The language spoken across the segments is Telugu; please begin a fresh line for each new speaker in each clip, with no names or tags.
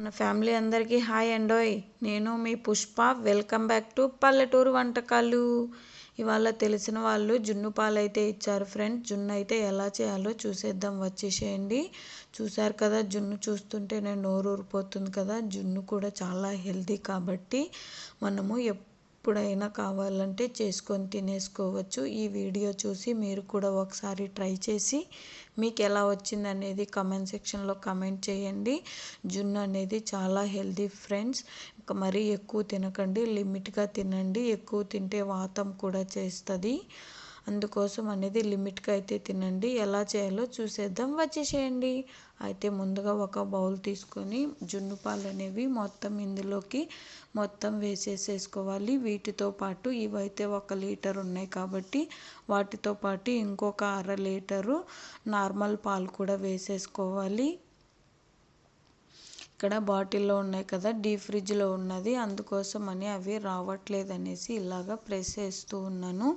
మన ఫ్యామిలీ అందరికీ హాయ్ అండోయ్ నేను మీ పుష్ప. వెల్కమ్ బ్యాక్ టు పల్లెటూరు వంటకాలు. ఇవాళ తెలిసిన వాళ్ళు జున్ను పాలైతే ఇచ్చారు ఫ్రెండ్స్ జున్ను అయితే ఎలా చేయాలో చూసేద్దాం. వచ్చేసేయండి. చూసారు కదా జున్ను చూస్తుంటే నేను నోరు ఊరిపోతుంది కదా. జున్ను కూడా చాలా హెల్తీ కాబట్టి మనము ఎప్పుడైనా కావాలంటే చేసుకొని తినేసుకోవచ్చు. ఈ వీడియో చూసి మీరు కూడా ఒకసారి ట్రై చేసి మీకు ఎలా వచ్చింది అనేది కమెంట్ సెక్షన్లో కమెంట్ చేయండి. జున్ను అనేది చాలా హెల్తీ ఫ్రెండ్స్. మరీ ఎక్కువ తినకండి. లిమిట్గా తినండి. ఎక్కువ తింటే వాతం కూడా చేస్తుంది. అందుకోసం అనేది లిమిట్గా అయితే తినండి. ఎలా చేయాలో చూసేద్దాం. వచ్చేసేయండి. అయితే ముందుగా ఒక బౌల్ తీసుకొని జున్ను పాలు అనేవి మొత్తం ఇందులోకి మొత్తం వేసేసేసుకోవాలి. వీటితో పాటు ఇవైతే ఒక లీటర్ ఉన్నాయి కాబట్టి వాటితో పాటు ఇంకొక అర లీటరు నార్మల్ పాలు కూడా వేసేసుకోవాలి. ఇక్కడ బాటిల్లో ఉన్నాయి కదా డీప్ ఫ్రిడ్జ్లో ఉన్నది. అందుకోసం అని అవి రావట్లేదు అనేసి ఇలాగ ప్రెస్ చేస్తూ ఉన్నాను.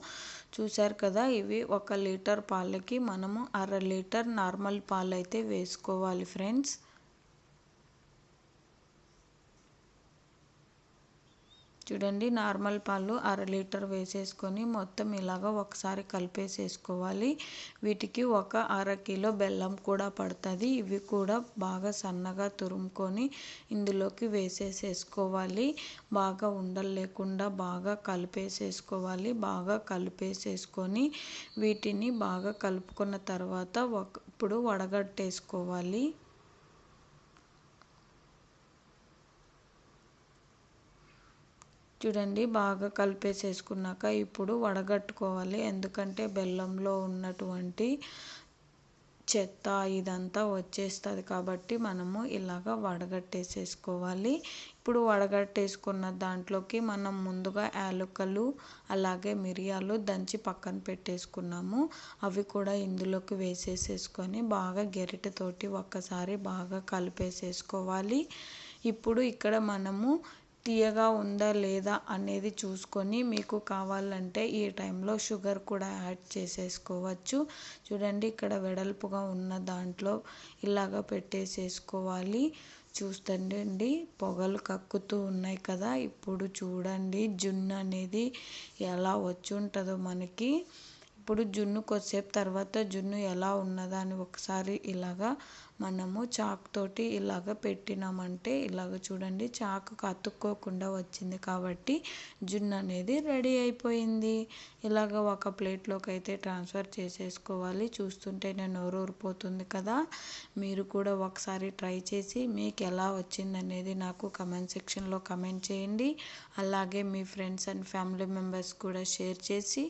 చూశారు కదా ఇవి ఒక లీటర్ పాలకి మనము అర లీటర్ నార్మల్ పాలైతే వేసుకోవాలి ఫ్రెండ్స్. చూడండి నార్మల్ పాలు అర లీటర్ వేసేసుకొని మొత్తం ఇలాగ ఒకసారి కలిపేసేసుకోవాలి. వీటికి ఒక అర కిలో బెల్లం కూడా పడుతుంది. ఇవి కూడా బాగా సన్నగా తురుముకొని ఇందులోకి వేసేసేసుకోవాలి. బాగా ఉండలు లేకుండా బాగా కలిపేసేసుకోవాలి. బాగా కలిపేసేసుకొని వీటిని బాగా కలుపుకున్న తర్వాత ఒక ఇప్పుడు వడగట్టేసుకోవాలి. చూడండి బాగా కలిపేసేసుకున్నాక ఇప్పుడు వడగట్టుకోవాలి. ఎందుకంటే బెల్లంలో ఉన్నటువంటి చెత్త ఇదంతా వచ్చేస్తుంది కాబట్టి మనము ఇలాగ వడగట్టేసేసుకోవాలి. ఇప్పుడు వడగట్టేసుకున్న దాంట్లోకి మనం ముందుగా యాలకులు అలాగే మిరియాలు దంచి పక్కన పెట్టేసుకున్నాము. అవి కూడా ఇందులోకి వేసేసేసుకొని బాగా గెరిటతోటి ఒక్కసారి బాగా కలిపేసేసుకోవాలి. ఇప్పుడు ఇక్కడ మనము తీయగా ఉందా లేదా అనేది చూసుకొని మీకు కావాలంటే ఈ టైంలో షుగర్ కూడా యాడ్ చేసేసుకోవచ్చు. చూడండి ఇక్కడ వెడల్పుగా ఉన్న దాంట్లో ఇలాగ పెట్టేసేసుకోవాలి. చూస్తుండండి పొగలు కక్కుతూ ఉన్నాయి కదా ఇప్పుడు చూడండి జున్ను అనేది ఎలా వచ్చి ఉంటుందో మనకి. ఇప్పుడు జున్ను కొద్దిసేపు తర్వాత జున్ను ఎలా ఉన్నదా అని ఒకసారి ఇలాగా మనము చాక్ తోటి ఇలాగ పెట్టినామంటే ఇలాగ చూడండి చాకుకు అతుక్కోకుండా వచ్చింది కాబట్టి జున్ను అనేది రెడీ అయిపోయింది. ఇలాగ ఒక ప్లేట్లోకి అయితే ట్రాన్స్ఫర్ చేసేసుకోవాలి. చూస్తుంటే నేను నోరు ఊరిపోతుంది కదా. మీరు కూడా ఒకసారి ట్రై చేసి మీకు ఎలా వచ్చింది అనేది నాకు కమెంట్ సెక్షన్లో కమెంట్ చేయండి. అలాగే మీ ఫ్రెండ్స్ అండ్ ఫ్యామిలీ మెంబర్స్ కూడా షేర్ చేసి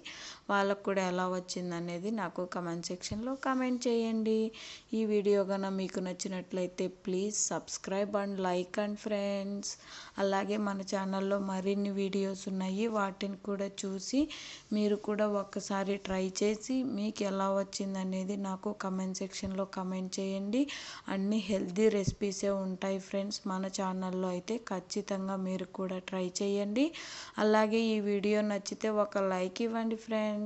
వాళ్ళకు కూడా ఎలా వచ్చింది అనేది నాకు కమెంట్ సెక్షన్లో కమెంట్ చేయండి. ఈ వీడియో కనుక మీకు నచ్చినట్లయితే please subscribe and like and friends అలాగే మన ఛానల్లో మరిన్ని వీడియోస్ ఉన్నాయి. వాటిని కూడా చూసి మీరు కూడా ఒక్కసారి ట్రై చేసి మీకు ఎలా వచ్చింది అనేది నాకు కమెంట్ సెక్షన్లో కమెంట్ చేయండి. అన్ని హెల్తీ రెసిపీసే ఉంటాయి ఫ్రెండ్స్ మన ఛానల్లో అయితే ఖచ్చితంగా మీరు కూడా ట్రై చేయండి. అలాగే ఈ వీడియో నచ్చితే ఒక లైక్ ఇవ్వండి ఫ్రెండ్స్